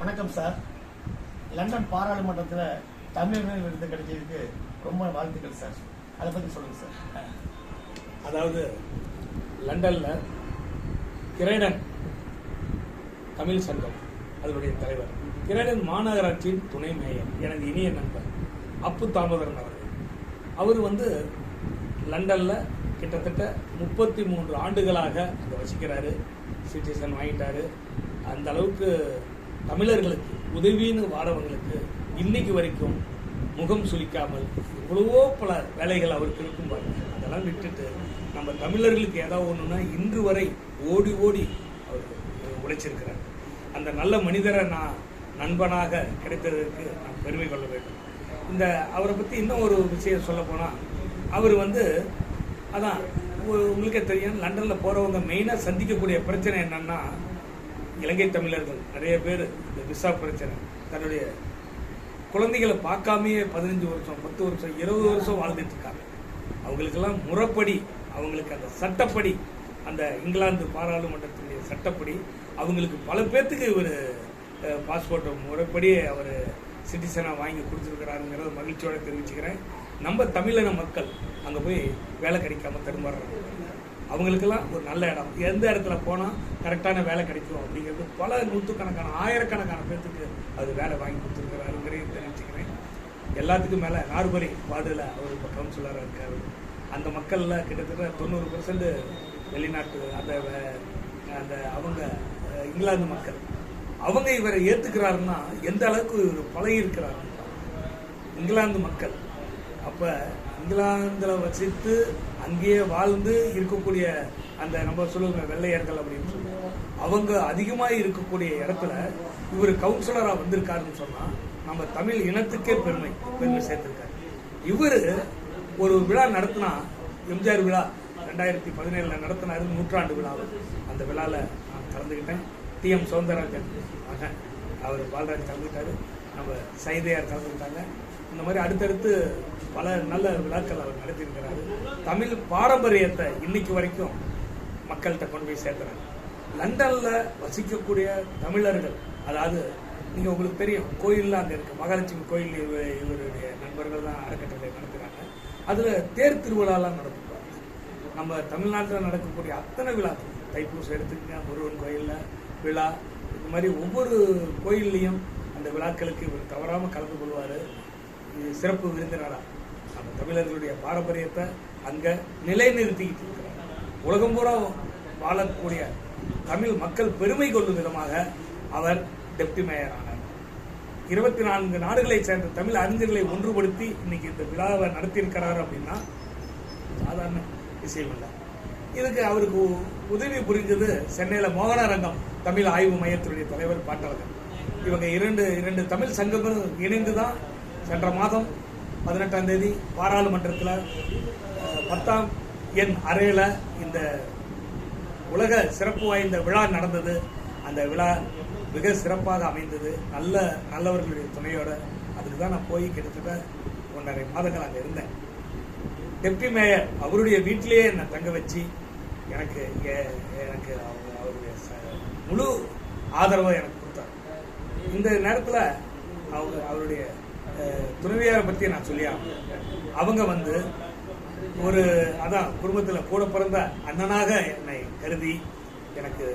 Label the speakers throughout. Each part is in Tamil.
Speaker 1: வணக்கம் சார். லண்டன் பாராளுமன்றத்தில் தமிழர்கள் விருது கிடைச்சதுக்கு ரொம்ப வாழ்த்துக்கள் சார். அதை பற்றி சொல்லுங்கள் சார்.
Speaker 2: அதாவது லண்டனில் கிரேடன் தமிழ் சங்கம் அதனுடைய தலைவர். கிரேடன் மாநகராட்சியின் துணை மேயர் எனது இனிய நண்பர் அப்பு தாமோதரன் அவர்கள். அவர் வந்து லண்டனில் கிட்டத்தட்ட முப்பத்தி மூன்று ஆண்டுகளாக அங்கே வசிக்கிறாரு. சிட்டிசன் வாங்கிட்டாரு. அந்த அளவுக்கு தமிழர்களுக்கு உதவின்னு வாரவங்களுக்கு இன்னைக்கு வரைக்கும் முகம் சுளிக்காமல் எவ்வளவோ பல வேலைகள் அவருக்கு இருக்கும் பாருங்க. அதெல்லாம் விட்டுட்டு நம்ம தமிழர்களுக்கு ஏதாவது ஒன்றுனா இன்று வரை ஓடி ஓடி அவர் உழைச்சிருக்கிறார். அந்த நல்ல மனிதரை நான் நண்பனாக கிடைத்ததற்கு நான் பெருமை கொள்ள வேண்டும். இந்த அவரை பற்றி இன்னும் ஒரு விஷயம் சொல்ல போனால் அவர் வந்து அதான் உங்களுக்கே தெரியும் லண்டனில் போகிறவங்க மெயினாக சந்திக்கக்கூடிய பிரச்சனை என்னன்னா இலங்கை தமிழர்கள் நிறைய பேர் இந்த விசா பிரச்சனை தன்னுடைய குழந்தைகளை பார்க்காமயே பதினஞ்சு வருஷம் பத்து வருஷம் இருபது வருஷம் வாழ்ந்துட்டு இருக்காங்க. அவங்களுக்கெல்லாம் முறைப்படி அவங்களுக்கு அந்த சட்டப்படி அந்த இங்கிலாந்து பாராளுமன்றத்தினுடைய சட்டப்படி அவங்களுக்கு பல பேர்த்துக்கு இவர் பாஸ்போர்ட்டை முறைப்படி அவர் சிட்டிசனாக வாங்கி கொடுத்துருக்கிறாருங்கிறத மகிழ்ச்சியோடு தெரிவிச்சுக்கிறேன். நம்ம தமிழின மக்கள் அங்கே போய் வேலை கிடைக்காம தடுமாறுறாங்க. அவங்களுக்கெல்லாம் ஒரு நல்ல இடம். எந்த இடத்துல போனால் கரெக்டான வேலை கிடைக்கும் அப்படிங்கிறது பல நூற்றுக்கணக்கான ஆயிரக்கணக்கான பேர்த்துக்கு அது வேலை வாங்கி கொடுத்துருக்கிறாருங்கிறதையும் தெரிவிச்சுக்கிறேன் எல்லாத்துக்கும் மேலே நார்பரி வார்டில் அவர் இப்போ கவுன்சிலராக இருக்கார். அந்த மக்களில் கிட்டத்தட்ட தொண்ணூறு பர்சன்ட் வெளிநாட்டு அந்த வே- அந்த அவங்க இங்கிலாந்து மக்கள். அவங்க இவரை ஏற்றுக்கிறாருன்னா எந்த அளவுக்கு இவர் பழகி இங்கிலாந்து மக்கள். அப்போ இங்கிலாந்துல வசித்து அங்கேயே வாழ்ந்து இருக்கக்கூடிய அந்த நம்ம சொல்லுங்க வெள்ளையர்கள் அப்படின்னு சொல்லுவோம் அவங்க அதிகமாக இருக்கக்கூடிய இடத்துல இவர் கவுன்சிலராக வந்திருக்காருன்னு சொன்னால் நம்ம தமிழ் இனத்துக்கே பெருமை பெருமை சேர்த்திருக்காரு. இவர் ஒரு விழா நடத்தினா எம்ஜிஆர் விழா ரெண்டாயிரத்தி பதினேழில் நடத்தினாரு நூற்றாண்டு விழாவை அந்த விழாவில் நான் கலந்துக்கிட்டேன் டி எம் சௌந்தரராஜன் மகன். அவர் பாலராஜ் கலந்துக்கிட்டாரு. நம்ம சைதையார் கலந்துக்கிட்டாங்க. இந்த மாதிரி அடுத்தடுத்து பல நல்ல விழாக்கள் அவர் நடத்தியிருக்கிறாரு. தமிழ் பாரம்பரியத்தை இன்னைக்கு வரைக்கும் மக்கள்கிட்ட கொண்டு போய் சேர்க்குறாங்க லண்டனில் வசிக்கக்கூடிய தமிழர்கள் அதாவது நீங்கள் உங்களுக்கு தெரியும் கோயில்லாம் அங்கே இருக்குது மகாலட்சுமி கோயில் இவருடைய நண்பர்கள் தான் அறக்கட்டளை நடத்துகிறாங்க அதில் தேர் திருவிழாலாம் நடத்துவாங்க நம்ம தமிழ்நாட்டில் நடக்கக்கூடிய அத்தனை விழாக்கள் தைப்பூசம் எடுத்துக்கங்க முருகன் கோயிலில் விழா இந்த மாதிரி ஒவ்வொரு கோயில்லையும் அந்த விழாக்களுக்கு இவர் தவறாமல் கலந்து கொள்வார். சிறப்பு விருந்தினரா? நம்ம தமிழர்களுடைய பாரம்பரியத்தை அங்கே நிலைநிறுத்திக்கிட்டு இருக்கிறார். உலகம் பூரா வாழக்கூடிய தமிழ் மக்கள் பெருமை கொள்ளும் விதமாக அவர் டெப்டி மேயர் ஆனார் இருபத்தி நான்கு நாடுகளைச் சேர்ந்த தமிழ் அறிஞர்களை ஒன்றுபடுத்தி இன்னைக்கு இந்த விழாவை நடத்தியிருக்கிறார் அப்படின்னா சாதாரண விஷயம் இல்லை. இதுக்கு அவருக்கு உதவி புரிஞ்சது சென்னையில் மோகனரங்கம் தமிழ் ஆய்வு மையத்தினுடைய தலைவர் பாட்டழகன் இவங்க இரண்டு இரண்டு தமிழ் சங்கமும் இணைந்து தான் சென்ற மாதம் பதினெட்டாம் தேதி பாராளுமன்றத்தில் பத்தாம் எண் அறையில் இந்த உலக சிறப்பு வாய்ந்த விழா நடந்தது. அந்த விழா மிக சிறப்பாக அமைந்தது. நல்ல நல்லவர்களுடைய துணையோட அதுக்கு தான் நான் போய் கிட்டத்தட்ட ஒன்றரை மாதங்கள் அங்கே இருந்தேன். டெப்டி மேயர் அவருடைய வீட்டிலேயே என்னை தங்க வச்சு எனக்கு எனக்கு அவங்க அவருடைய ச- முழு ஆதரவை எனக்கு கொடுத்தார். இந்த நேரத்தில் அவங்க அவருடைய அஹ், துணைவியாரை பற்றி நான் சொல்லி அவங்க வந்து ஒரு அதான் குடும்பத்தில் கூட பிறந்த அண்ணனாக என்னை கருதி எனக்கு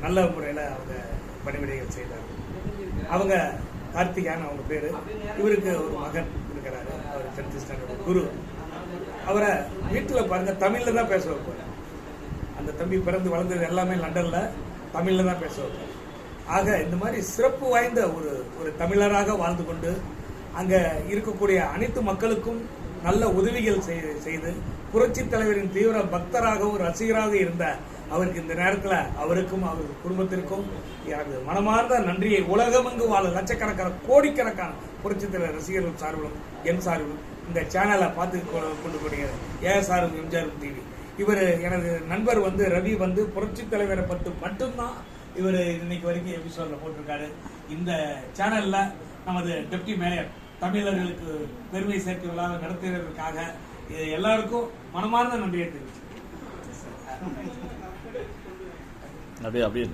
Speaker 2: நல்ல முறையில் அவங்க பணிவிடைகள் செய்தார். அவங்க கார்த்திகான் அவங்க பேர். இவருக்கு ஒரு மகன் இருக்கிறாரு. அவர் டென்த் ஸ்டாண்டர்ட் குரு. அவரை வீட்டில் பாருங்கள் தமிழில் தான் பேச வைப்பார். அந்த தம்பி பிறந்து வளர்ந்தது எல்லாமே லண்டனில் தமிழில் தான் பேச வைப்பார். ஆக இந்த மாதிரி சிறப்பு வாய்ந்த ஒரு ஒரு தமிழராக வாழ்ந்து கொண்டு அங்கே இருக்கக்கூடிய அனைத்து மக்களுக்கும் நல்ல உதவிகள் செய்- செய்து புரட்சி தலைவரின் தீவிர பக்தராகவும் ரசிகராக இருந்த அவருக்கு இந்த நேரத்தில் அவருக்கும் அவர் குடும்பத்திற்கும் எனது மனமார்ந்த நன்றியை. உலகமெங்கு வாழ லட்சக்கணக்கான கோடிக்கணக்கான புரட்சி தலைவர் ரசிகர்கள் சார்பிலும் என் சார்பிலும் இந்த சேனலை பார்த்து கொ- கொண்டு கூடிய ஏஎஸ்ஆரும் எம்ஜிஆரும் டிவி இவர் எனது நண்பர் வந்து ரவி வந்து புரட்சி தலைவரை பற்றி மட்டும்தான் இவர் இன்னைக்கு வரைக்கும் எபிசோட்ல போட்டிருக்காரு. இந்த சேனல்ல நமது டெப்டி மேயர் தமிழர்களுக்கு பெருமை சேர்க்க விழாவை நடத்துவதற்காக இது எல்லாருக்கும் மனமார்ந்த நன்றியை தெரிவிச்சு
Speaker 3: அப்படியே அப்படியே.